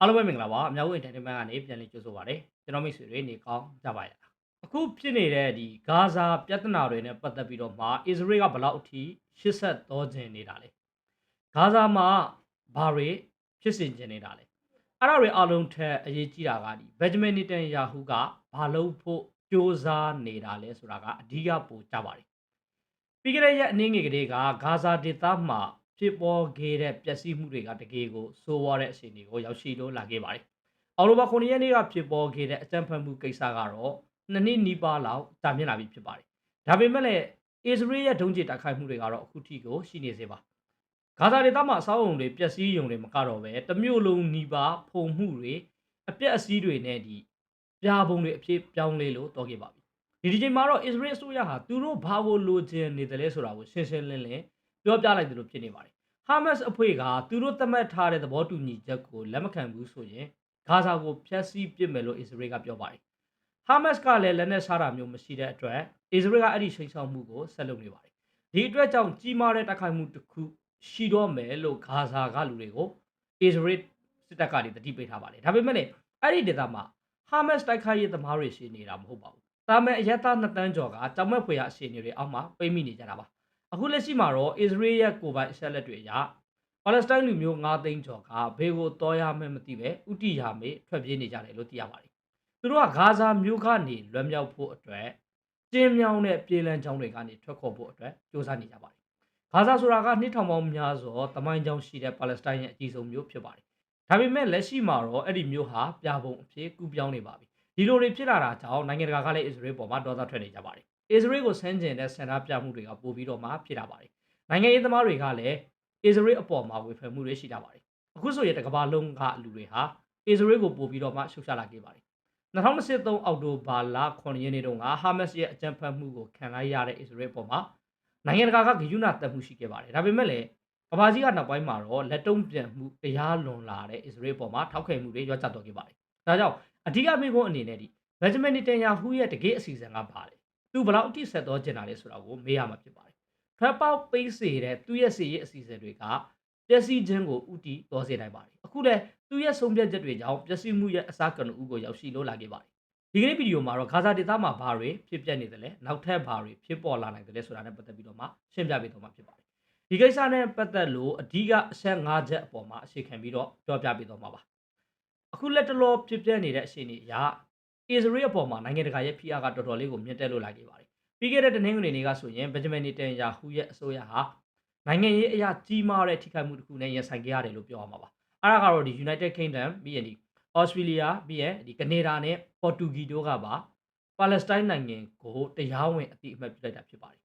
အားလုံးပဲမင်္ဂလာပါအများကြီး entertainment ကနေပြန်လည်ကြိုဆိုပါရစေကျွန်တော်မိတ်ဆွေတွေနေကောင်းကြပါရဲ့လားအခုဖြစ်နေတဲ့ဒီဂါဇာပြဿနာတွေနဲ့ပတ်သက်ပြီးတော့မှအစ္စရေးကဘယ်လောက်အထိရှစ်ဆက်တော်ကျင်နေတာလဲဂါဇာမှာဘာတွေဖြစ်စဉ်ကျင်နေတာလဲအဲ့ဒါတွေအလုံးထက်အရေးကြီးတာကဒီဘက်ဂျမင်နီတန်ယာဟုကဘာလို့ဖို့ကြိုးစားနေတာလဲဆိုတာကအဓိကပိုကြပါတယ်ပြီးကြတဲ့ရက်အနည်းငယ်ကလေးကဂါဇာဒေသမှာ ဖြစ်ပေါ်ခဲ့တဲ့ပျက်စီးမှုတွေကတကယ်ကိုစိုးဝါတဲ့အခြေအနေကိုရောက်ရှိလို့လာခဲ့ပါတယ်။အော်တိုဘာ9ရက်နေ့ကဖြစ်ပေါ်ခဲ့တဲ့အကြမ်းဖက်မှုကိစ္စကတော့နှစ်နှစ်နီးပါးလောက်ကြာမြင့်လာပြီဖြစ်ပါတယ်။ဒါပေမဲ့လည်းအစ္စရေးရဲ့ဒုံးကျည်တိုက်ခိုက်မှုတွေကတော့အခုထိကိုရှိနေသေးပါ။ဂါဇာဒေသမှာအဆောက်အုံတွေပျက်စီးရုံတွေမကတော့ပဲတမျိုးလုံးနီးပါးဖုံမှုတွေအပြက်အစည်းတွေနဲ့ဒီပြာပုံတွေအဖြစ်ပြောင်းလဲလို့တော်ခဲ့ပါပြီ။ဒီဒီချိန်မှာတော့အစ္စရေးအစိုးရဟာသူတို့ဘာကိုလိုချင်နေတယ်လဲဆိုတာကိုရှင်းရှင်းလင်းလင်းပြောပြလိုက်သလိုဖြစ်နေပါတယ်။ Hamas အဖွဲ့ကသူတို့သတ်မှတ်ထားတဲ့သဘောတူညီချက်ကိုလက်မခံဘူးဆိုရင်ဂါဇာကိုဖျက်ဆီးပစ်မယ်လို့အစ္စရေးကပြောပါတယ်။ Hamas ကလည်းလက်နက်စားတာမျိုးမရှိတဲ့အတွက်အစ္စရေးကအဲ့ဒီချိန်ဆောင်မှုကိုဆက်လုပ်နေပါတယ်။ဒီအတွက်ကြောင့်ကြီးမားတဲ့တိုက်ခိုက်မှုတစ်ခုရှိတော့မယ်လို့ဂါဇာကလူတွေကိုအစ္စရေးစစ်တပ်ကတတိပေးထားပါတယ်။ဒါပေမဲ့လည်းအဲ့ဒီဒေသမှာ Hamas တိုက်ခိုက်ရေးသမားတွေရှိနေတာမဟုတ်ပါဘူး။ဒါမဲ့အယက်သားနှစ်တန်းကျော်ကကြောင်မဲ့ဖွေရအခြေအနေတွေအောက်မှာပိတ်မိနေကြတာပါ။ အခုလက်ရှိမှာတော့အစ္စရေးရဲ့ကိုယ်ပိုင်အချက်လက်တွေအရပါလက်စတိုင်းလူမျိုး9သိန်းကျော်ကဘေကိုတော်ရမယ်မသိပဲဥတီယာမေထွက်ပြေးနေကြတယ်လို့သိရပါတယ်။သူတို့ကဂါဇာမျိုးကနေလွတ်မြောက်ဖို့အတွက်ကျင်းမြောင်းတဲ့ပြည်လန်ချောင်းတွေကနေထွက်ခေါ်ဖို့အတွက်စ조사နေကြပါတယ်။ဂါဇာဆိုတာကနှစ်ထောင်ပေါင်းများစွာတမိုင်းချောင်းရှိတဲ့ပါလက်စတိုင်းရဲ့အကြီးဆုံးမျိုးဖြစ်ပါတယ်။ဒါပေမဲ့လက်ရှိမှာတော့အဲ့ဒီမျိုးဟာပြပုံအဖြစ်ကူပြောင်းနေပါပြီ။ဒီလိုတွေဖြစ်လာတာကြောင့်နိုင်ငံတကာကလည်းအစ္စရေးပေါ်မှာဒေါသထွက်နေကြပါတယ်။ အစ္စရေးကိုဆန်းကျင်တဲ့ဆန္ဒပြမှုတွေကပိုပြီးတော့မှဖြစ်လာပါတယ်။နိုင်ငံရေးသမားတွေကလည်းအစ္စရေးအပေါ်မှာဝေဖန်မှုတွေရှိကြပါတယ်။အခုဆိုရင်တကမ္ဘာလုံးကလူတွေဟာအစ္စရေးကိုပို့ပြီးတော့မှရှုတ်ချလာခဲ့ပါတယ်။2023အောက်တိုဘာလ9ရက်နေ့တုန်းကဟာမတ်စ်ရဲ့အကြမ်းဖက်မှုကိုခံလိုက်ရတဲ့အစ္စရေးအပေါ်မှာနိုင်ငံတကာကဂယုဏတက်မှုရှိခဲ့ပါတယ်။ဒါပေမဲ့လည်းကမ္ဘာကြီးကနောက်ပိုင်းမှာတော့လက်တုံ့ပြန်မှုတရားလွန်လာတဲ့အစ္စရေးပေါ်မှာထောက်ခံမှုတွေရောကျသွားခဲ့ပါတယ်။ဒါကြောင့်အဓိကမိကုန်းအနေနဲ့ဒီဘက်ဂျမင်နီတန်ယာဟူရဲ့တကယ့်အစီအစဉ်ကပါလေ။ သူဘယ်လောက်အထိဆက်တော့ကျင်တာလဲဆိုတာကိုမေးရမှာဖြစ်ပါတယ်။ထွက်ပေါက်ပိတ်စေတဲ့သူ့ရဲ့စီရဲ့အစီအစဉ်တွေကပျက်စီးခြင်းကိုဥတီတော်စေနိုင်ပါတယ်အခုလည်းသူ့ရဲ့ဆုံးဖြတ်ချက်တွေကြောင့်ပျက်စီးမှုရဲ့အစကနဦးကိုရောက်ရှိလို့လာခဲ့ပါတယ်ဒီကနေ့ဗီဒီယိုမှာတော့ဂါဇာဒေသမှာဘာတွေဖြစ်ပျက်နေတယ်လဲနောက်ထပ်ဘာတွေဖြစ်ပေါ်လာနိုင်တယ်လဲဆိုတာနဲ့ပတ်သက်ပြီးတော့မှရှင်းပြပေးတော့မှာဖြစ်ပါတယ်ဒီကိစ္စနဲ့ပတ်သက်လို့အဓိကအချက်၅ချက်အပေါ်မှာအခြေခံပြီးတော့ပြောပြပေးတော့မှာပါအခုလက်တလောဖြစ်ပျက်နေတဲ့အခြေအနေအရ အစ္စရေးအပေါ်မှာနိုင်ငံတကာရဲ့ဖိအားကတော်တော်လေးကိုမြင့်တက်လို့လာခဲ့ပါတယ်ပြီးခဲ့တဲ့တနင်္ဂနွေနေ့ကဆိုရင်ဘက်ဂျမင်နီတန်ယာဟူရဲ့အစိုးရဟာနိုင်ငံရေးအရာကြီးမားတဲ့ထိခိုက်မှုတစ်ခုနဲ့ရင်ဆိုင်ခဲ့ရတယ်လို့ပြောရမှာပါအဲ့ဒါကတော့ဒီ United Kingdom ပြီးရင်ဒီ Australia ပြီးရင်ဒီကနေဒါနဲ့ Portugal တို့ကပါပါလက်စတိုင်းနိုင်ငံကိုတရားဝင်အတိအမှတ်ပြုလိုက်တာဖြစ်ပါတယ်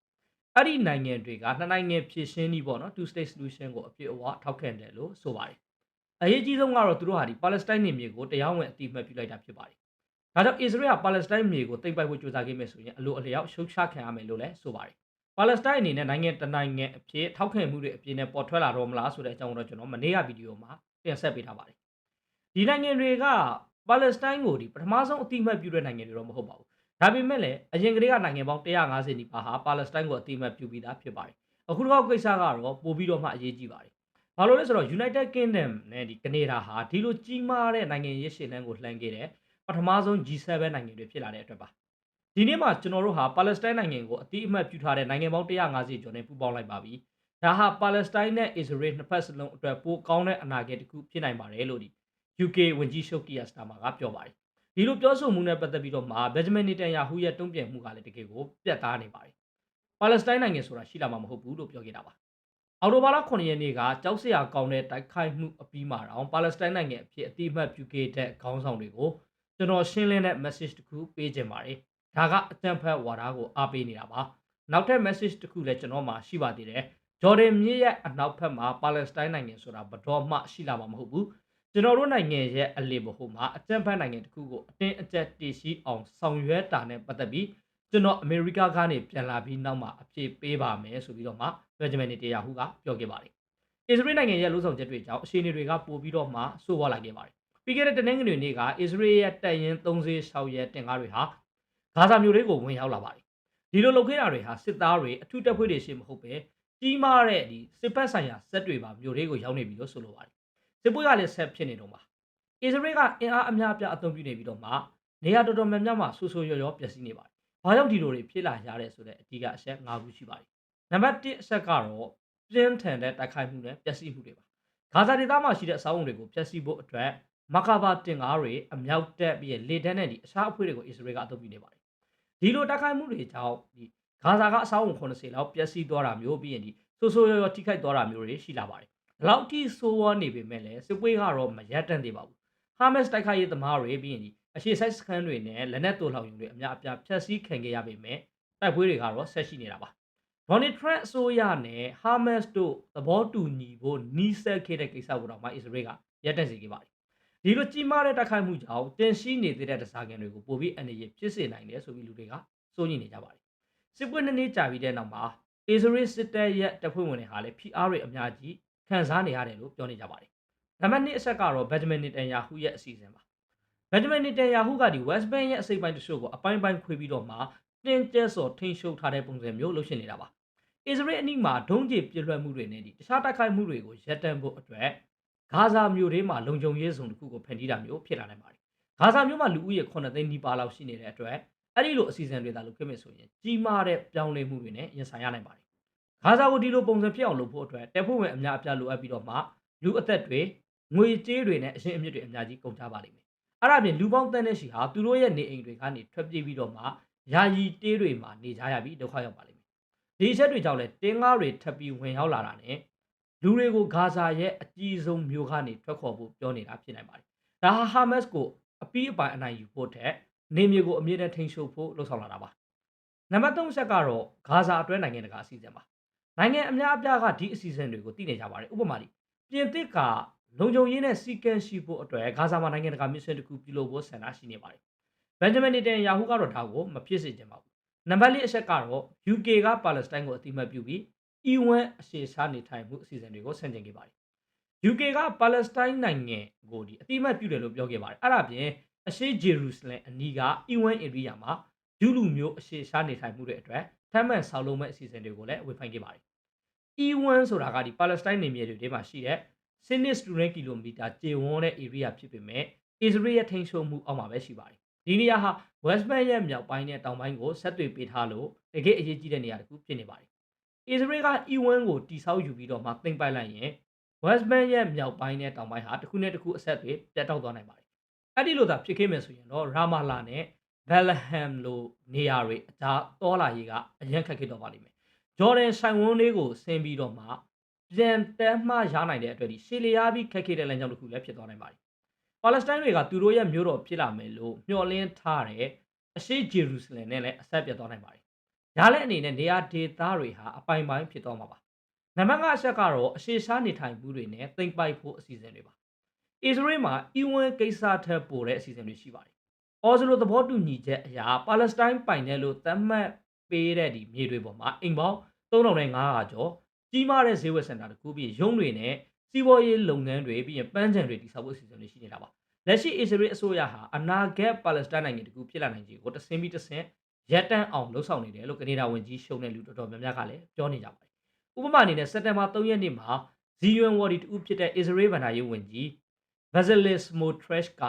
အဲ့ဒီနိုင်ငံတွေကနှစ်နိုင်ငံဖြစ်ရှင်းပြီးပေါ့နော် two state solution ကိုအပြည့်အဝထောက်ခံတယ်လို့ဆိုပါတယ်အရေးကြီးဆုံးကတော့သူတို့ဟာဒီပါလက်စတိုင်းနေမြေကိုတရားဝင်အတိအမှတ်ပြုလိုက်တာဖြစ်ပါတယ် ဒါကြောင့် Israel ကပါလက်စတိုင်းမြေကိုသိမ်းပိုက်ဖို့ကြိုးစားခဲ့မယ်ဆိုရင်အလိုအလျောက်ရှုတ်ချခံရမယ်လို့လည်းဆိုပါတယ်ပါလက်စတိုင်းအနေနဲ့နိုင်ငံတနိုင်ငံအဖြစ်ထောက်ခံမှုတွေအပြည့်နဲ့ပေါ်ထွက်လာတော့မလားဆိုတဲ့အကြောင်းတော့ကျွန်တော်မနေ့ကဗီဒီယိုမှာတင်ဆက်ပေးထားပါတယ်ဒီနိုင်ငံတွေကပါလက်စတိုင်းကိုဒီပထမဆုံးအတိအမှတ်ပြုတဲ့နိုင်ငံတွေတော့မဟုတ်ပါဘူးဒါပေမဲ့လည်းအရင်ကတည်းကနိုင်ငံပေါင်း150နီးပါးဟာပါလက်စတိုင်းကိုအတိအမှတ်ပြုပြီးသားဖြစ်ပါတယ်အခုတော့ကိစ္စကတော့ပို့ပြီးတော့မှအရေးကြီးပါတယ်ဘာလို့လဲဆိုတော့ United Kingdom နဲ့ဒီကနေဒါဟာဒီလိုကြီးမားတဲ့နိုင်ငံရေးရှင်လန်းကိုလှမ်းခဲ့တဲ့ ပထမဆုံး G7 နိုင်ငံတွေဖြစ်လာတဲ့အတွက်ပါဒီနေ့မှာကျွန်တော်တို့ဟာပါလက်စတိုင်းနိုင်ငံကိုအတိအမှတ်ပြုထားတဲ့နိုင်ငံပေါင်း150ကျော်နဲ့ပူးပေါင်းလိုက်ပါပြီ။ဒါဟာပါလက်စတိုင်းနဲ့အစ္စရေးနှစ်ဖက်စလုံးအတွက်ပိုကောင်းတဲ့အနာဂတ်တစ်ခုဖြစ်နိုင်ပါတယ်လို့ဒီ UK ဝန်ကြီးချုပ်ကီယာစတာမာကပြောပါတယ်။ဒီလိုပြောဆိုမှုနဲ့ပတ်သက်ပြီးတော့မှဘက်ဂျမင်နီတန်ယာဟူရဲ့တုံ့ပြန်မှုကလည်းတကယ်ကိုပြတ်သားနေပါတယ်။ပါလက်စတိုင်းနိုင်ငံဆိုတာရှိလာမှာမဟုတ်ဘူးလို့ပြောခဲ့တာပါ။အော်တိုဘာလ9ရက်နေ့ကကြောက်စရာကောင်းတဲ့တိုက်ခိုက်မှုအပြီးမှာတော့ပါလက်စတိုင်းနိုင်ငံအဖြစ်အတိအမှတ်ပြုခဲ့တဲ့ခေါင်းဆောင်တွေကို ကျွန်တော်ရှင်းလင်းတဲ့ message တစ်ခုပေးခြင်းပါတယ်။ဒါကအတန်ဖက်ဝါဒကိုအားပေးနေတာပါနောက်ထပ် message တစ်ခုလည်းကျွန်တော်မှာရှိပါသေးတယ်ဂျော်ဒန်မြစ်ရဲ့အနောက်ဘက်မှာပါလက်စတိုင်းနိုင်ငံဆိုတာဘတော်မှရှိလာမှာမဟုတ်ဘူးကျွန်တော်တို့နိုင်ငံရဲ့အလေဘဟုမှာအကြံဖက်နိုင်ငံတစ်ခုကိုအတင်းအကျပ်တည်ရှိအောင်ဆောင်ရွက်တာနဲ့ပတ်သက်ပြီးကျွန်တော်အမေရိကကနေပြန်လာပြီးနောက်မှာအပြေပေးပါမယ်ဆိုပြီးတော့မှဘယ်ဂျမင်နီတေယာဟူကပြောခဲ့ပါတယ်အစ္စရေးနိုင်ငံရဲ့လူဆောင်ချက်တွေကြောင့်အခြေအနေတွေကပိုပြီးတော့မှဆိုးဝါးလာခဲ့ပါတယ် ပြီးခဲ့တဲ့တနင်္ဂနွေနေ့ကအစ္စရေးရဲ့တပ်ရင်း36ရဲတင်ကားတွေဟာဂါဇာမြို့လေးကိုဝင်ရောက်လာပါတယ်ဒီလိုလုပ်ခဲ့တာတွေဟာစစ်သားတွေအထူးတပ်ဖွဲ့တွေရှိမဟုတ်ပဲကြီးမားတဲ့ဒီစစ်ပတ်ဆိုင်ရာစက်တွေပါမြို့လေးကိုရောက်နေပြီလို့ဆိုလိုပါတယ်စစ်ပွဲကလည်းဆက်ဖြစ်နေတော့ပါအစ္စရေးကအင်အားအများအပြားအသုံးပြုနေပြီးတော့မှနေရာတော်တော်များများမှာဆူဆူရော်ရောပျက်စီးနေပါတယ်။ဘာကြောင့်ဒီလိုတွေဖြစ်လာရတဲ့ဆိုတဲ့အဓိကအချက်၅ခုရှိပါတယ်။နံပါတ်1အချက်ကတော့ပြင်းထန်တဲ့တိုက်ခိုက်မှုနဲ့ပျက်စီးမှုတွေပါ။ဂါဇာဒေသမှာရှိတဲ့အဆောက်အုံတွေကိုဖျက်ဆီးဖို့အတွက် မကာဘာတင်ကားတွေအမြောက်တက်ပြီးလေတန်းနဲ့ဒီအခြားအဖွဲ့တွေကိုအစ္စရေးကအသုံးပြုနေပါတယ်။ဒီလိုတိုက်ခိုက်မှုတွေကြောင့်ဒီဂါဇာကအဆောက်အုံ80လောက်ပျက်စီးသွားတာမျိုးပြီးရင်ဒီဆိုးဆိုးရော်ရော်ထိခိုက်သွားတာမျိုးတွေရှိလာပါတယ်။ဒီလောက်ထိဆိုးဝါးနေပေမဲ့လည်းစစ်ပွဲကတော့မရပ်တန့်သေးပါဘူး။ဟာမက်စ်တိုက်ခိုက်ရေးသမားတွေပြီးရင်ဒီအရှိဆိုင်စခန်းတွေနဲ့လက်နက်တူလောင်ယူတွေအများအပြားဖျက်ဆီးခံခဲ့ရပေမဲ့တိုက်ပွဲတွေကတော့ဆက်ရှိနေတာပါ။ဒေါ်နယ်ထရန့်အစိုးရနဲ့ဟာမက်စ်တို့သဘောတူညီဖို့နီးစပ်ခဲ့တဲ့ကိစ္စကိုတော့မှအစ္စရေးကရပ်တန့်စေခဲ့ပါတယ်။ ဒီလိုကြီးမားတဲ့တိုက်ခိုက်မှုကြောင့်တင်ရှိနေသေးတဲ့တစားကန်တွေကိုပိုပြီးအနေရဖြစ်စေနိုင်တယ်ဆိုပြီးလူတွေကစိုးရိမ်နေကြပါတယ်။စစ်ပွဲနှစ်နှစ်ကြာပြီးတဲ့နောက်မှာအစ္စရေးစစ်တပ်ရဲ့တပ်ဖွဲ့ဝင်တွေဟာလည်း PR တွေအများကြီးခံစားနေရတယ်လို့ပြောနေကြပါတယ်။နံပါတ်2အချက်ကတော့ဘက်ဂျမင်နီတန်ယာဟုရဲ့အစီအစဉ်ပါ။ဘက်ဂျမင်နီတန်ယာဟုကဒီ West Bank ရဲ့အစိပ်ပိုင်းတချို့ကိုအပိုင်းပိုင်းခွဲပြီးတော့မှတင်းကျပ်စော်ထိန်ရှုပ်ထားတဲ့ပုံစံမျိုးလုပ်ရှင်နေတာပါ။အစ္စရေးအနီးမှာဒုံးကျည်ပြစ်လွှတ်မှုတွေနဲ့ဒီတခြားတိုက်ခိုက်မှုတွေကိုရပ်တန့်ဖို့အတွက် ဂါဇာမြို့ထဲမှာလုံခြုံရေးစုံတစ်ခုကိုဖန်တီးတာမျိုးဖြစ်လာနိုင်ပါတယ်။ဂါဇာမြို့မှာလူဦးရေ9သိန်းနီးပါးလောက်ရှိနေတဲ့အတွက်အဲ့ဒီလိုအစီအစဉ်တွေသာလုပ်ခဲ့မယ်ဆိုရင်ကြီးမားတဲ့ပြောင်းလဲမှုတွေနဲ့ရင်ဆိုင်ရနိုင်ပါတယ်။ဂါဇာကိုဒီလိုပုံစံဖြစ်အောင်လုပ်ဖို့အတွက်တပ်ဖွဲ့ဝင်အများအပြားလိုအပ်ပြီးတော့မှလူအသက်တွေငွေကြေးတွေနဲ့အရှင်းအမြစ်တွေအများကြီးကုန်ကြပါလိမ့်မယ်။အဲ့ဒါပြင်လူပေါင်းတန်းတဲ့ရှိဟာသူတို့ရဲ့နေအိမ်တွေကနေထွက်ပြေးပြီးတော့မှယာယီတေးတွေမှာနေကြရပြီးဒုက္ခရောက်ပါလိမ့်မယ်။ဒီအချက်တွေကြောင့်လည်းတင်းကားတွေထပ်ပြီးဝင်ရောက်လာတာနဲ့ လူတွေကိုဂါဇာရဲ့အကြီးဆုံးမြို့ကနေထွက်ခေါ်ဖို့ပြောနေတာဖြစ်နိုင်ပါတယ်။ဒါဟာဟာမက်စ်ကိုအပီးအပိုင်အနိုင်ယူဖို့ထက်နေမြေကိုအမြင့်နဲ့ထိန်ရှုပ်ဖို့လှုံ့ဆော်လာတာပါ။နံပါတ်3ချက်ကတော့ဂါဇာအတွင်းနိုင်ငံတကာအစီအစဉ်ပါ။နိုင်ငံအများအပြားကဒီအစီအစဉ်တွေကိုသိနေကြပါတယ်။ဥပမာလေးပြင်သစ်ကလုံခြုံရေးနဲ့စီကံရှိဖို့အတွက်ဂါဇာမှာနိုင်ငံတကာမစ်ရှင်တစ်ခုပြုလုပ်ဖို့ဆန္ဒရှိနေပါတယ်။ဘန်ဂျမင်နေတန်ယာဟုကတော့ဒါကိုမဖြစ်စေချင်ပါဘူး။နံပါတ်၄အချက်ကတော့ UK ကပါလက်စတိုင်းကိုအတိမတ်ပြုပြီး E1 အရှေ့ရှားနေထိုင်မှုအစီအစဉ်တွေကိုဆန့်ကျင်ခဲ့ပါတယ်။ UK ကပါလက်စတိုင်းနိုင်ငံကိုဒီအတိမတ်ပြုတယ်လို့ပြောခဲ့ပါတယ်။အဲ့ဒါပြင်အရှေ့ဂျေရုဆလင်အနီးက E1 area မှာဂျူးလူမျိုးအရှေ့ရှားနေထိုင်မှုတွေအတွက်ထပ်မံဆောက်လုပ်မဲ့အစီအစဉ်တွေကိုလည်းဝေဖန်ခဲ့ပါတယ်။ E1 ဆိုတာကဒီပါလက်စတိုင်းနေမြေတွေထဲမှာရှိတဲ့စနစ်စတူရန်ကီလိုမီတာကျေဝန်းတဲ့ area ဖြစ်ပေမဲ့အစ္စရေးရဲ့ထိန်းချုပ်မှုအောက်မှာပဲရှိပါတယ်။ဒီနေရာဟာ West Bank ရဲ့မြောက်ပိုင်းနဲ့တောင်ပိုင်းကိုဆက်သွယ်ပေးထားလို့တကယ်အရေးကြီးတဲ့နေရာတစ်ခုဖြစ်နေပါတယ်။ အစ္စရေးက E1 ကိုတိဆောက်ယူပြီးတော့မှသိမ်းပိုက်လိုက်ရင် West Bank ရဲ့မြောက်ပိုင်းနဲ့တောင်ပိုင်းဟာတစ်ခုနဲ့တစ်ခုအဆက်အသွယ်ပြတ်တောက်သွားနိုင်ပါတယ်။အဲ့ဒီလိုသာဖြစ်ခဲ့မယ်ဆိုရင်တော့ရာမာလာနဲ့ Bethlehem လိုနေရာတွေအကြားတောလာရေးကအရင်ခက်ခဲတော့ပါလိမ့်မယ်။ဂျော်ဒန်ဆိုင်ဝန်းလေးကိုဆင်းပြီးတော့မှပြန်တက်မှရနိုင်တဲ့အတွက်ဒီရှေလီယာပြီးခက်ခဲတဲ့လမ်းကြောင်းတစ်ခုလည်းဖြစ်သွားနိုင်ပါတယ်။ပါလက်စတိုင်းတွေကသူတို့ရဲ့မြို့တော်ဖြစ်လာမယ်လို့မျှော်လင့်ထားတဲ့အရှိဂျေရုဆလင်နဲ့လည်းအဆက်ပြတ်သွားနိုင်ပါတယ်။ ဒါလည်းအနေနဲ့နေရာဒေသတွေဟာအပိုင်ပိုင်းဖြစ်သွားမှာပါ။နံပါတ်5အချက်ကတော့အရှိရှားနေထိုင်မှုတွေနဲ့သိမ့်ပိုက်ဖို့အစီအစဉ်တွေပါ။အစ္စရေးမှာ E1 ကိစ္စထက်ပိုတဲ့အစီအစဉ်တွေရှိပါတယ်။အော်စလိုသဘောတူညီချက်အရာပါလက်စတိုင်းပိုင်တယ်လို့သတ်မှတ်ပေးတဲ့ဒီမြေတွေပေါ်မှာအိမ်ပေါင်း3500ကျော်ကြီးမားတဲ့ဈေးဝယ်စင်တာတစ်ခုပြီးရုံးတွေနဲ့စီးပွားရေးလုပ်ငန်းတွေပြီးရင်ပန်းချံတွေတည်ဆောက်ဖို့အစီအစဉ်တွေရှိနေတာပါလက်ရှိအစ္စရေးအစိုးရဟာအနာဂတ်ပါလက်စတိုင်းနိုင်ငံတစ်ခုဖြစ်လာနိုင်ခြေကိုတဆင်းပြီးတဆင်း ရပ်တန့်အောင်လှုံ့ဆော်နေတယ်လို့ကနေဒါဝန်ကြီးရှုံးတဲ့လူတော်တော်များများကလည်းပြောနေကြပါတယ်ဥပမာအနေနဲ့စက်တင်ဘာ3ရက်နေ့မှာဇီယွန်ဝေါ်ဒီတူဖြစ်တဲ့အစ္စရေးဗန်ဒါရေးဝန်ကြီး Vasilis Motresh က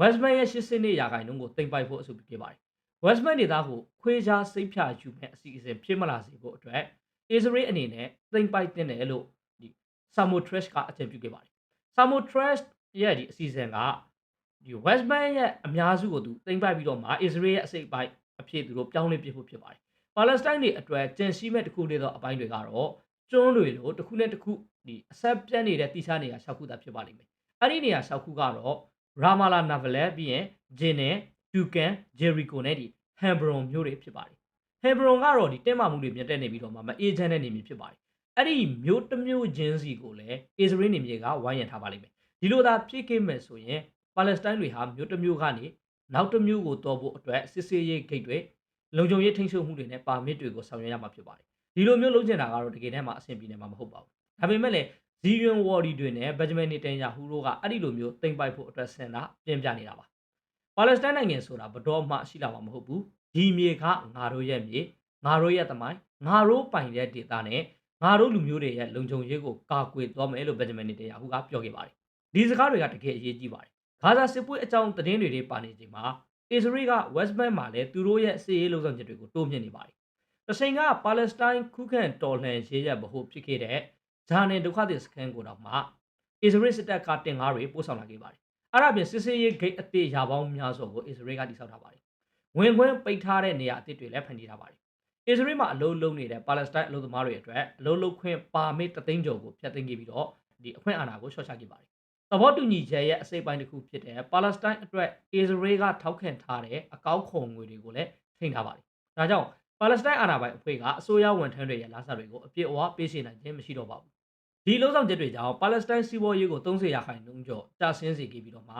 Westman ရဲ့80နှစ်ရာခိုင်နှုန်းကိုတင်ပိုက်ဖို့အဆိုပြုခဲ့ပါတယ် Westman ဒေသကိုခွေးခြားစိတ်ဖြာယူမဲ့အစီအစဉ်ဖြစ်မလာစေဖို့အတွက် Israel အနေနဲ့သိမ့်ပိုက်တင်တယ်လို့ဒီ Samotrash ကအကြံပြုခဲ့ပါတယ် Samotrash ရဲ့ဒီအစီအစဉ်ကဒီ West Bank ရဲ့အများစုကိုသူသိမ့်ပိုက်ပြီးတော့မှ Israel ရဲ့အစိတ်ပိုင်း အဖြစ်သူတို့ပြောင်းလဲပြဖို့ဖြစ်ပါတယ် Palestine တွေအတွက်ကြန့်ရှိမဲ့တစ်ခုတည်းသောအပိုင်းတွေကတော့ကျွန်းတွေလို့တစ်ခုနဲ့တစ်ခုဒီအဆက်ပြတ်နေတဲ့တိကျနေရာ၆ခုသာဖြစ်ပါလိမ့်မယ်အဲ့ဒီနေရာ၆ခုကတော့ Ramallah Navaleh ပြီးရင် Jenin, Dukan, Jericho နဲ့ဒီ Hebron မြို့တွေဖြစ်ပါတယ်ဟေဘရွန်ကတော့ဒီတင်းမာမှုတွေမြင့်တက်နေပြီးတော့မှမအေးချမ်းတဲ့နေမြေဖြစ်ပါတယ်။အဲ့ဒီမြို့တစ်မြို့ချင်းစီကိုလည်းအစ္စရေးနေမြေကဝိုင်းရံထားပါလိမ့်မယ်။ဒီလိုသာဖြစ်ခဲ့မယ်ဆိုရင်ပါလက်စတိုင်းတွေဟာမြို့တစ်မြို့ကနေ နောက်တစ်မြို့ကိုတော်ဖို့အတွက်စစ်စေးရေးဂိတ်တွေလုံခြုံရေးထိန်းချုပ်မှုတွေနဲ့ပါမစ်တွေကိုဆောင်ရွက်ရမှာဖြစ်ပါတယ်။ဒီလိုမျိုးလုပ်ချင်တာကတော့တကယ်တမ်းမှာအဆင်ပြေနေမှာမဟုတ်ပါဘူး။ဒါပေမဲ့လည်းဇီယွန်ဝေါ်ဒီတွေနဲ့ဘက်ဂျမန်နီတန်ယာဟူတို့ကအဲ့ဒီလိုမျိုးတင်ပိုက်ဖို့အတွက်ဆင်တာပြင်ပြနေတာပါ။ပါလက်စတိုင်းနိုင်ငံဆိုတာဘတော်မှရှိလာမှာမဟုတ်ဘူး။ဒီမြေကငါတို့ရဲ့မြေငါတို့ရဲ့သမိုင်းငါတို့ပိုင်တဲ့ဒေသနဲ့ငါတို့လူမျိုးတွေရဲ့လုံခြုံရေးကိုကာကွယ်သွားမယ်လို့ဘက်ဂျမန်နီတရာဟူကပြောခဲ့ပါတယ်ဒီစကားတွေကတကယ်အရေးကြီးပါတယ် ဂါဇာစစ်ပွဲအကြောင်းသတင်းတွေတွေပါနေချိန်မှာအစ္စရေးက West Bank မှာလည်းသူတို့ရဲ့စစ်ရေးလုံဆောင်ချက်တွေကိုတိုးမြှင့်နေပါတယ်။တချိန်ကပါလက်စတိုင်းခုခံတော်လှန်ရေးရဗဟိုဖြစ်ခဲ့တဲ့ဂျာနယ်ဒုက္ခသည်စခန်းကိုတော့မှအစ္စရေးစစ်တပ်ကတင်ကားတွေပို့ဆောင်လာခဲ့ပါတယ်။အဲ့ဒါပြင်စစ်စေးရေးဂိတ်အသစ်ရာပေါင်းများစွာကိုအစ္စရေးကတည်ဆောက်ထားပါတယ်။ဝင်ခွင့်ပိတ်ထားတဲ့နေရာအသစ်တွေလည်းဖန်တီးထားပါတယ်။အစ္စရေးမှာအလုံးလုံးနေတဲ့ပါလက်စတိုင်းအလုပ်သမားတွေအတွက်အလုံးလုံးခွင့်ပါမစ်တသိန်းကျော်ကိုဖျက်သိမ်းခဲ့ပြီးတော့ဒီအခွင့်အာဏာကိုရှော့ချခဲ့ပါတယ်။ သဘောတူညီချက်ရဲ့အစိပ်ပိုင်းတစ်ခုဖြစ်တဲ့ပါလက်စတိုင်းအတွက်အစ္စရေးကထောက်ခံထားတဲ့အကောက်ခုံငွေတွေကိုလည်းထိန်းထားပါတယ်။ဒါကြောင့်ပါလက်စတိုင်းအာဏာပိုင်အဖွဲ့ကအစိုးရဝန်ထမ်းတွေရဲ့လာစာတွေကိုအပြည့်အဝပေးရှင်းနိုင်ခြင်းမရှိတော့ပါဘူး။ဒီလုံဆောင်ချက်တွေကြောင့်ပါလက်စတိုင်းစီးပွားရေးကို30ရာခိုင်နှုန်းကျော်ကျဆင်းစေခဲ့ပြီးတော့မှ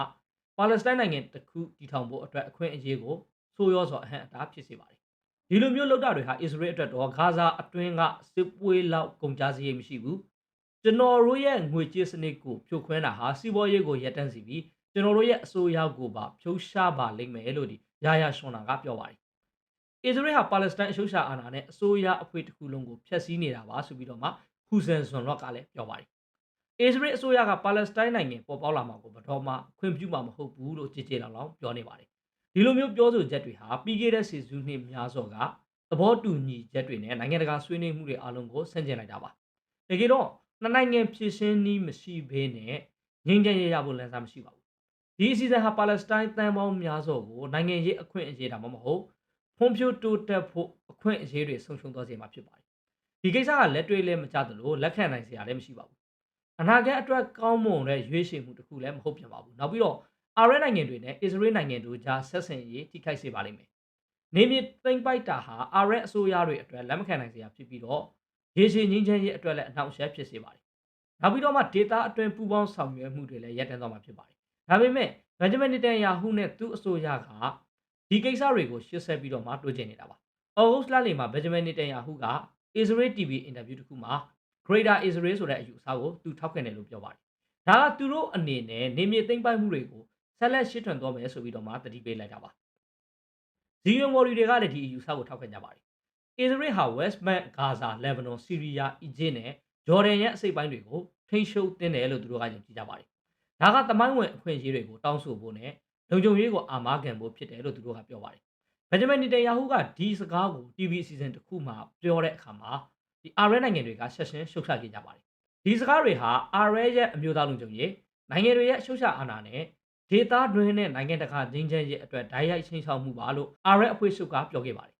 ပါလက်စတိုင်းနိုင်ငံတစ်ခုတည်ထောင်ဖို့အတွက်အခွင့်အရေးကိုဆိုးရောစွာအဟန့်အတားဖြစ်စေပါတယ်။ဒီလိုမျိုးလောက်တာတွေဟာအစ္စရေးအတွက်တော့ဂါဇာအတွင်းကစစ်ပွဲလောက်ကုန်ကြစရိတ်မရှိဘူး။ ကျွန်တော်တို့ရဲ့ငွေကြေးစနစ်ကိုဖြိုခွင်းတာဟာစီးပွားရေးကိုရပ်တန့်စီပြီးကျွန်တော်တို့ရဲ့အစိုးရကိုပါဖြိုးရှားပါလိမ့်မယ်လို့ဒီရာယာရှွန်နာကပြောပါတယ်။အစ္စရေးဟာပါလက်စတိုင်းအရှုရှာအာဏာနဲ့အစိုးရအဖွဲ့တစ်ခုလုံးကိုဖျက်ဆီးနေတာပါဆိုပြီးတော့မှဟူဆန်ဇွန်လော့ကလည်းပြောပါတယ်။အစ္စရေးအစိုးရကပါလက်စတိုင်းနိုင်ငံပေါ်ပေါက်လာမှာကိုဘတော်မှခွင့်ပြုမှာမဟုတ်ဘူးလို့ကြည်ကြည်လောင်လောင်ပြောနေပါတယ်။ဒီလိုမျိုးပြောဆိုချက်တွေဟာပြီးခဲ့တဲ့စီစုနှစ်များစွာကသဘောတူညီချက်တွေနဲ့နိုင်ငံတကာဆွေးနွေးမှုတွေအလုံးကိုဆန့်ကျင်လိုက်တာပါ။တကယ်တော့ နှစ်နိုင်ငံဖြစ်ရှင်းနည်းမရှိဘဲနဲ့ငြိမ်းချမ်းရေးရဖို့လမ်းစာမရှိပါဘူး။ဒီအစီအစဉ်ဟာပါလက်စတိုင်းတန်ပေါင်းများစွာကိုနိုင်ငံရေးအခွင့်အရေးတာမှမဟုတ်ဖွံ့ဖြိုးတိုးတက်ဖို့အခွင့်အရေးတွေဆုံးရှုံးသွားစေမှာဖြစ်ပါတယ်။ဒီကိစ္စကလက်တွေ့လည်းမကျသလိုလက်ခံနိုင်စရာလည်းမရှိပါဘူး။အနာဂတ်အတွက်ကောင်းမွန်တဲ့ရွေးချယ်မှုတစ်ခုလည်းမဟုတ်ပြန်ပါဘူး။နောက်ပြီးတော့အာရနိုင်ငံတွေနဲ့အစ္စရေးနိုင်ငံတို့ကြားဆက်ဆံရေးထိခိုက်စေပါလိမ့်မယ်။နေမြေသိမ့်ပိုက်တာဟာအာရအစိုးရတွေအတွက်လက်မခံနိုင်စရာဖြစ်ပြီးတော့ ရေရှည်ငြိမ်းချမ်းရေးအတွက်လည်းအနှောင့်အယှက်ဖြစ်စေပါတယ်။နောက်ပြီးတော့မှဒေတာအတွင်းပူးပေါင်းဆောင်ရွက်မှုတွေလည်းရပ်တန့်သွားမှာဖြစ်ပါတယ်။ဒါပေမဲ့ဘန်ဂျမင်နီတန်ယာဟုနဲ့သူ့အစိုးရကဒီကိစ္စတွေကိုရှင်းဆက်ပြီးတော့မှတိုးချဲ့နေတာပါ။အော်ဂုတ်လလမှာဘန်ဂျမင်နီတန်ယာဟုက Israel TV အင်တာဗျူးတစ်ခုမှာ Greater Israel ဆိုတဲ့အယူအဆကိုသူထောက်ခံတယ်လို့ပြောပါတယ်။ဒါကသူတို့အနေနဲ့နေမြေသိမ့်ပိုက်မှုတွေကိုဆက်လက်ရှင်းထွန်သွားမယ်ဆိုပြီးတော့မှတတိပေးလိုက်တာပါ။ဇီယွန်မော်ရီတွေကလည်းဒီအယူအဆကိုထောက်ခံကြပါတယ်။ Israel ဟာ West Bank, Gaza, Lebanon, Syria, Egypt နဲ့ Jordan ရဲ့အစိပ်ပိုင်းတွေကိုထိန်းချုပ်တင်တယ်လို့သူတို့ကယုံကြည်ကြပါတယ်။ဒါကတမိုင်းဝင်အခွင့်အရေးတွေကိုတောင်းဆိုဖို့နဲ့လုံခြုံရေးကိုအာမခံဖို့ဖြစ်တယ်လို့သူတို့ကပြောပါတယ်။ဘန်ဂျမင်နီတန်ယာဟုကဒီစကားကို TV အစီအစဉ်တစ်ခုမှပြောတဲ့အခါမှာဒီအာရဲနိုင်ငံတွေကဆက်ရှင်ရှုတ်ချခဲ့ကြပါတယ်။ဒီစကားတွေဟာအာရဲရဲ့အမျိုးသားလုံခြုံရေးနိုင်ငံတွေရဲ့ရှုတ်ချအာဏာနဲ့ဒေတာတွင်းနဲ့နိုင်ငံတကာငြိမ်းချမ်းရေးအတွက်ဓာတ်ရိုက်ချင်းချောက်မှုပါလို့အာရဲအဖွဲ့ချုပ်ကပြောခဲ့ပါတယ်။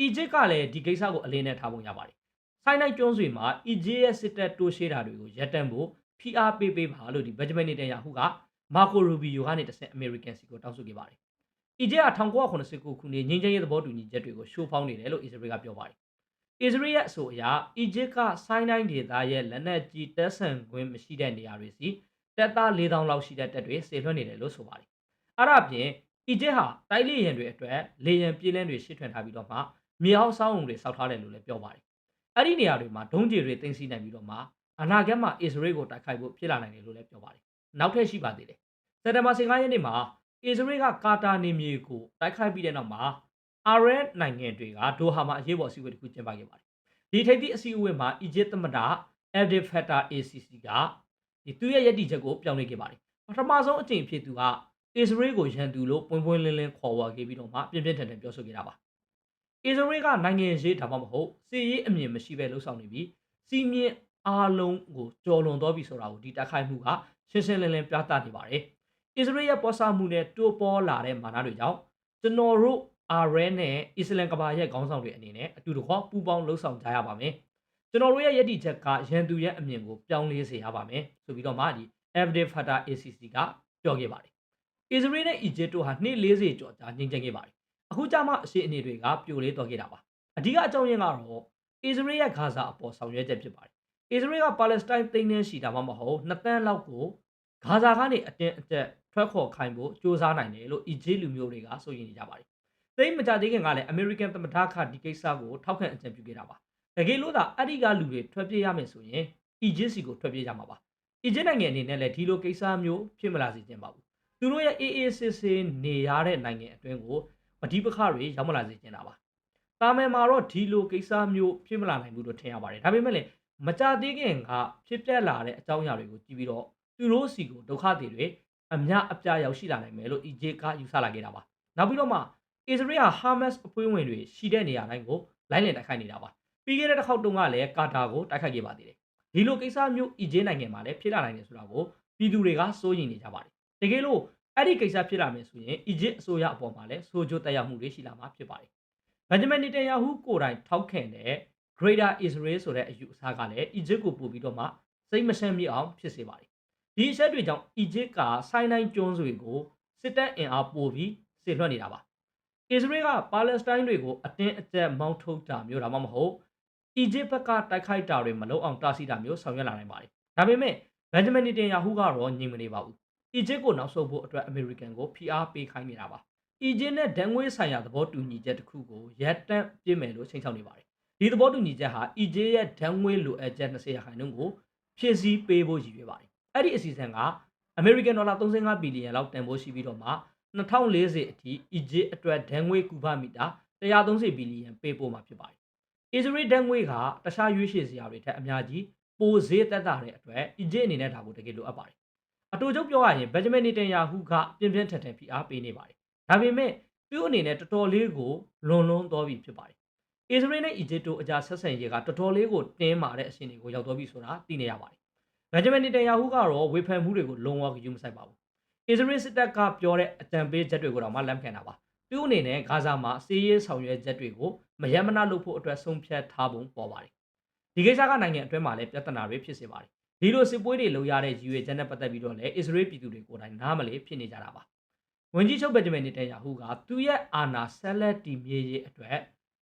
အီဂျစ်ကလည်းဒီကိစ္စကိုအလင်းနဲ့ထားပုံရပါတယ်။ဆိုင်နိုင်ကျွန်းဆွေမှာအီဂျစ်ရဲ့စစ်တပ်တိုးရှေးတာတွေကိုရပ်တန့်ဖို့ဖိအားပေးပေးပါလို့ဒီဘန်ဂျမင်နီတန်ယာဟုကမာကိုရူဘီယိုကနေတဆင့်အမေရိကန်စီကိုတောင်းဆိုခဲ့ပါတယ်။အီဂျစ်က1989ခုနှစ်ငြိမ်းချမ်းရေးသဘောတူညီချက်တွေကိုရှိုးဖောင်းနေတယ်လို့အစ္စရေးကပြောပါတယ်။အစ္စရေးရဲ့အဆိုအရအီဂျစ်ကဆိုင်းတိုင်းဒေသရဲ့လက်နက်ကြီးတပ်ဆန်ခွင့်မရှိတဲ့နေရာတွေစီတပ်သား4000လောက်ရှိတဲ့တပ်တွေဆေလွှတ်နေတယ်လို့ဆိုပါတယ်။အဲ့ဒါပြင်အီဂျစ်ဟာတိုက်လေယာဉ်တွေအတွက်လေယာဉ်ပြည်လင်းတွေရှစ်ထွင်ထားပြီးတော့မှ မြေအောင်ဆောင်းုံတွေစောက်ထားတယ်လို့လည်းပြောပါတယ်။အဲ့ဒီနေရာတွေမှာဒုံးကျည်တွေတင်စီနိုင်ပြီးတော့မှအနာဂတ်မှာအစ္စရေးကိုတိုက်ခိုက်ဖို့ဖြစ်လာနိုင်တယ်လို့လည်းပြောပါတယ်။နောက်ထပ်ရှိပါသေးတယ်။စက်တဘာ15ရက်နေ့မှာအစ္စရေးကကာတာနေမြေကိုတိုက်ခိုက်ပြီးတဲ့နောက်မှာအာရဲနိုင်ငံတွေကဒိုဟာမှာအရေးပေါ်အစည်းအဝေးတစ်ခုကျင်းပခဲ့ပါတယ်။ဒီထိပ်သီးအစည်းအဝေးမှာအီဂျစ်သမ္မတအက်ဒီဖက်တာ ACC ကဒီသူ့ရဲ့ယက်တီချက်ကိုပြောင်းလဲခဲ့ပါတယ်။ပထမဆုံးအကြိမ်ဖြစ်သူကအစ္စရေးကိုရန်သူလို့ပွင့်ပွင့်လင်းလင်းခေါ်ဝေါ်ခဲ့ပြီးတော့မှပြင်းပြင်းထန်ထန်ပြောဆိုခဲ့တာပါ။ အစ္စရေးကနိုင်ငံရေးဒါမှမဟုတ်စီရေးအမြင်မရှိပဲလှုပ်ဆောင်နေပြီးစီးမြင့်အားလုံးကိုကြော်လွန်တော့ပြီဆိုတာကိုဒီတိုက်ခိုက်မှုကရှင်းရှင်းလင်းလင်းပြသနေပါတယ်။အစ္စရေးရဲ့ပေါ်ဆာမှုနဲ့တိုးပေါ်လာတဲ့မာနတွေကြောင့်ကျွန်တော်တို့အာရဲနဲ့အစ္စလမ်ကဘာရဲ့ခေါင်းဆောင်တွေအနေနဲ့အတူတကွပူးပေါင်းလှုပ်ဆောင်ကြရပါမယ်။ကျွန်တော်တို့ရဲ့ယက်တီချက်ကရန်သူရဲ့အမြင်ကိုပြောင်းလဲစေရပါမယ်ဆိုပြီးတော့မှဒီ Abdel Fattah ACC ကပြောခဲ့ပါတယ်။အစ္စရေးနဲ့အီဂျစ်တို့ဟာနှစ်40ကျော်ကြာငြိမ်းချမ်းခဲ့ပါတယ်။ အခုကြမှအရှိအနေတွေကပြိုလဲတော်ခဲ့တာပါ။အဓိကအကြောင်းရင်းကတော့အစ္စရေးရဲ့ဂါဇာအပေါ်ဆောင်ရွက်ချက်ဖြစ်ပါတယ်။အစ္စရေးကပါလက်စတိုင်းသိမ်းနှင်းရှိတာမှမဟုတ်နှစ်တန်းလောက်ကိုဂါဇာကနေအတင်းအကျပ်ထွက်ခေါ်ခိုင်းဖို့စ조사နိုင်တယ်လို့အီဂျစ်လူမျိုးတွေကဆိုရင်နေကြပါတယ်။သိမ်းမကြသေးခင်ကလည်းအမေရိကန်သမ္မတခဒီကိစ္စကိုထောက်ခံအကြံပြုခဲ့တာပါ။တကယ်လို့သာအဲ့ဒီကလူတွေထွက်ပြေးရမယ်ဆိုရင်အီဂျစ်စီကိုထွက်ပြေးကြမှာပါ။အီဂျစ်နိုင်ငံအနေနဲ့လည်းဒီလိုကိစ္စမျိုးဖြစ်မလာစေချင်ပါဘူး။သူတို့ရဲ့အေးအေးဆေးဆေးနေရတဲ့နိုင်ငံအတွင်းကို ပဋိပက္ခတွေရောက်မလာစေချင်တာပါ။တာမယ်မှာတော့ဒီလိုကိစ္စမျိုးဖြစ်မလာနိုင်ဘူးလို့ထင်ရပါတယ်။ဒါပေမဲ့လည်းမကြသေးခင်ကဖြစ်ပျက်လာတဲ့အကြောင်းအရာတွေကိုကြည့်ပြီးတော့သူတို့စီကိုဒုက္ခတွေတွေအများအပြားရောက်ရှိလာနိုင်မယ်လို့ EJ ကယူဆလာခဲ့တာပါနောက်ပြီးတော့မှအစ္စရေးက Hamas အဖွဲ့ဝင်တွေရှိတဲ့နေရာတိုင်းကိုလိုက်လံတိုက်ခိုက်နေတာပါပြီးခဲ့တဲ့တစ်ခေါက်တုန်းကလည်းကာတာကိုတိုက်ခိုက်ခဲ့ပါသေးတယ်ဒီလိုကိစ္စမျိုး EJ နိုင်ငံမှာလည်းဖြစ်လာနိုင်တယ်ဆိုတာကိုပြည်သူတွေကစိုးရိမ်နေကြပါတယ်တကယ်လို့ အဲ့ဒီကိစ္စဖြစ်လာမယ်ဆိုရင် Egypt အစိုးရအပေါ်မှာလည်းဆိုးကျိုးတက်ရောက်မှုတွေရှိလာမှာဖြစ်ပါတယ်ဘန်ဂျမင်နေတန်ယာဟုကိုယ်တိုင်ထောက်ခံတဲ့ Greater Israel ဆိုတဲ့အယူအဆကလည်း Egypt ကိုပို့ပြီးတော့မှစိတ်မဆန့်မြေအောင်ဖြစ်စေပါတယ်ဒီအချက်တွေကြောင့် Egypt ကဆိုင်းတိုင်းကျွန်းဆွေကိုစစ်တပ်အင်အားပို့ပြီးဆေလွှတ်နေတာပါ။ Israel ကပါလက်စတိုင်းတွေကိုအတင်းအကျပ်မောင်းထုတ်တာမျိုးဒါမှမဟုတ် Egypt ဘက်ကတိုက်ခိုက်တာတွေမလုပ်အောင်တားဆီးတာမျိုးဆောင်ရွက်လာနိုင်ပါတယ်။ဒါပေမဲ့ဘန်ဂျမင်နေတန်ယာဟုကတော့ညင်မနေပါဘူး။ Egypt ကိုနောက်ဆုတ်ဖို့အတွက် American ကိုဖိအားပေးခိုင်းနေတာပါ။ Egypt နဲ့ဒဏ်ငွေဆိုင်ရာသဘောတူညီချက်တစ်ခုကိုရပ်တန့်ပြစ်မယ်လို့ချိန်ချောက်နေပါတယ်။ဒီသဘောတူညီချက်ဟာ Egypt ရဲ့ဒဏ်ငွေလိုအပ်ချက်20ရာခိုင်နှုန်းကိုဖြည့်ဆည်းပေးဖို့ရည်ရွယ်ပါတယ်။အဲ့ဒီအစီအစဉ်က American ဒေါ်လာ35ဘီလီယံလောက်တန်ဖိုးရှိပြီးတော့မှ2040အထိ Egypt အတွက်ဒဏ်ငွေကူဘမီတာ130ဘီလီယံပေးပို့မှာဖြစ်ပါတယ်။ Israel ဒဏ်ငွေကတခြားရွေးချယ်စရာတွေထက်အများကြီးပိုဈေးသက်သာတဲ့အတွက် Egypt အနေနဲ့ဒါကိုတကယ်လိုအပ်ပါတယ်။ အတူချုပ်ပြောရရင် Benjamin Netanyahu ကပြင်းပြင်းထန်ထန်ဖိအားပေးနေပါတယ်။ဒါပေမဲ့သူ့အနေနဲ့တော်တော်လေးကိုလွန်လွန်းသွားပြီဖြစ်ပါတယ်။ Israel နဲ့ Egypt တို့အကြားဆက်ဆံရေးကတော်တော်လေးကိုတင်းမာတဲ့အဆင့်တွေကိုရောက်သွားပြီဆိုတာသိနေရပါတယ်။ဘန်ဂျမင်နေတန်ယာဟုကတော့ဝေဖန်မှုတွေကိုလုံးဝဂရုမစိုက်ပါဘူး။ Israel စစ်တပ်ကပြောတဲ့အကြံပေးချက်တွေကိုတော့မှလက်ခံတာပါ။သူ့အနေနဲ့ဂါဇာမှာစီးရေးဆောင်ရွက်ချက်တွေကိုမယမ်းမနာလုပ်ဖို့အတွက်ဆုံးဖြတ်ထားပုံပေါ်ပါတယ်။ဒီကိစ္စကနိုင်ငံအတွင်းမှာလည်းပြဿနာတွေဖြစ်စေပါတယ်။ ဒီလိုစစ်ပွဲတွေလုပ်ရတဲ့ရည်ရွယ်ချက်နဲ့ပတ်သက်ပြီးတော့လည်း Israel ပြည်သူတွေကိုယ်တိုင်နားမလည်ဖြစ်နေကြတာပါ။ဝန်ကြီးချုပ်ဘန်ဂျမင်နေတန်ယာဟုကသူ့ရဲ့အာဏာဆက်လက်တည်မြဲရေးအတွက်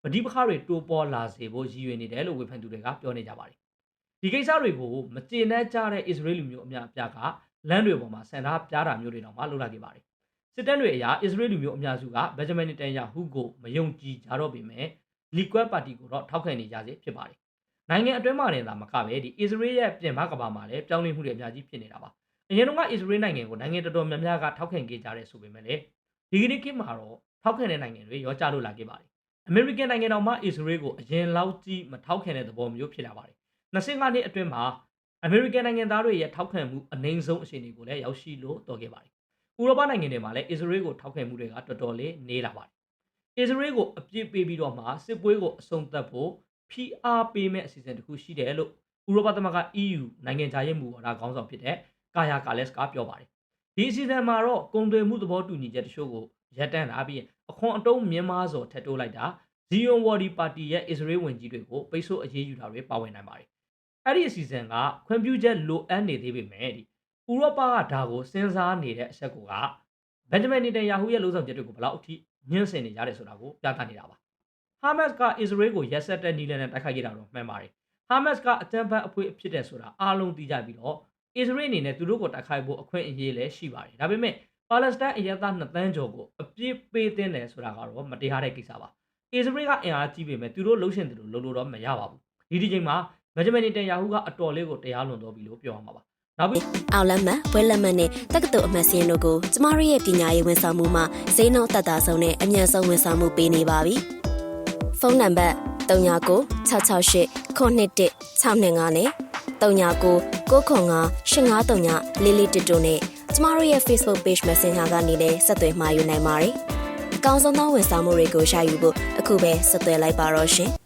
ပဋိပက္ခတွေတိုးပေါ်လာစေဖို့ရည်ရွယ်နေတယ်လို့ဝေဖန်သူတွေကပြောနေကြပါတယ်။ဒီကိစ္စတွေကိုမကျေနပ်ကြတဲ့ Israel လူမျိုးအများအပြားကလမ်းတွေပေါ်မှာဆန္ဒပြတာမျိုးတွေတော့မှလုပ်လာခဲ့ပါတယ်။စစ်တပ်တွေအရာ Israel လူမျိုးအများစုကဘန်ဂျမင်နေတန်ယာဟုကိုမယုံကြည်ကြတော့ပေမဲ့လီကွက်ပါတီကိုတော့ထောက်ခံနေကြစေဖြစ်ပါတယ်။ နိုင်ငံအတွင်းမှာလည်းသာမကပဲဒီ Israel ရဲ့ပြင်ပကဘာမှာလည်းပြောင်းလဲမှုတွေအများကြီးဖြစ်နေတာပါ။အရင်တော့က Israel နိုင်ငံကိုနိုင်ငံတော်တော်များများကထောက်ခံခဲ့ကြတဲ့ဆိုပေမဲ့လည်းဒီကနေ့ခေတ်မှာတော့ထောက်ခံတဲ့နိုင်ငံတွေရောကြလို့လာခဲ့ပါတယ်။ American နိုင်ငံတော်မှ Israel ကိုအရင်လောက်ကြီးမထောက်ခံတဲ့သဘောမျိုးဖြစ်လာပါတယ်။25နှစ်အတွင်းမှာ American နိုင်ငံသားတွေရဲ့ထောက်ခံမှုအနည်းဆုံးအခြေအနေကိုလည်းရောက်ရှိလို့တော်ခဲ့ပါတယ်။ဥရောပနိုင်ငံတွေမှာလည်း Israel ကိုထောက်ခံမှုတွေကတော်တော်လေးနေလာပါတယ်။ Israel ကိုအပြစ်ပေးပြီးတော့မှစစ်ပွဲကိုအဆုံးသတ်ဖို့ ဖိအားပေးမဲ့အစီအစဉ်တစ်ခုရှိတယ်လို့ဥရောပသမဂ္ဂ EU နိုင်ငံခြားရေးမူဝါဒခေါင်းဆောင်ဖြစ်တဲ့ကာယာကာလက်စ်ကပြောပါတယ်။ဒီအစီအစဉ်မှာတော့ကုန်သွယ်မှုသဘောတူညီချက်တချို့ကိုရပ်တန့်လာပြီးအခွန်အတုံးမြင်းမားစော်ထက်တိုးလိုက်တာဇီယွန်ဝါဒီပါတီရဲ့ Israel ဝင်ကြီးတွေကိုပိတ်ဆို့အရေးယူတာတွေပါဝင်နိုင်ပါတယ်။အဲ့ဒီအစီအစဉ်ကခွင့်ပြုချက်လိုအပ်နေသေးပေမဲ့ဒီဥရောပကဒါကိုစဉ်းစားနေတဲ့အချက်ကိုကဘန်ဂျမင်နေတန်ယာဟုရဲ့လှုပ်ဆောင်ချက်တွေကိုဘယ်လောက်အထိညှင်းဆင်နေကြတယ်ဆိုတာကိုပြသနေတာပါ။ Hamas က Israel ကိုရက်ဆက်တဲ့နီးလန်းနဲ့တိုက်ခိုက်ခဲ့တာတော့မှန်ပါတယ်။ Hamas ကအကြမ်းဖက်အဖွဲ့ဖြစ်တယ်ဆိုတာအားလုံးသိကြပြီးတော့ Israel အနေနဲ့သူတို့ကိုတိုက်ခိုက်ဖို့အခွင့်အရေးလည်းရှိပါတယ်။ဒါပေမဲ့ပါလက်စတိုင်းအရသား2တန်းကျော်ကိုအပြစ်ပေးတဲ့တယ်ဆိုတာကတော့မတရားတဲ့ကိစ္စပါ။ Israel ကအင်အားကြီးပေမဲ့သူတို့လှုပ်ရှင်တယ်လို့လုပ်လို့တော့မရပါဘူး။ဒီဒီချိန်မှာဘန်ဂျမင်နေတန်ယာဟုကအတော်လေးကိုတရားလွန်တော်ပြီလို့ပြောရမှာပါ။နောက်ပြီးအောင်လက်မှတ်ဘွဲလက်မှတ်နဲ့တက္ကသိုလ်အမှတ်စရင်းတို့ကိုကျမတို့ရဲ့ပညာရေးဝန်ဆောင်မှုမှာဈေးနှုန်းသက်သာဆုံးနဲ့အမြန်ဆုံးဝန်ဆောင်မှုပေးနေပါပြီ။ ဖုန်းနံပါတ်399668 921 625နဲ့39 995 853လေးလေးတစ်တို့နဲ့ကျမတို့ရဲ့ Facebook Page Messenger ကနေလည်းဆက်သွယ်မှာယူနိုင်ပါတယ်။အကောင်းဆုံးသောဝန်ဆောင်မှုတွေကိုရယူဖို့အခုပဲဆက်သွယ်လိုက်ပါတော့ရှင်။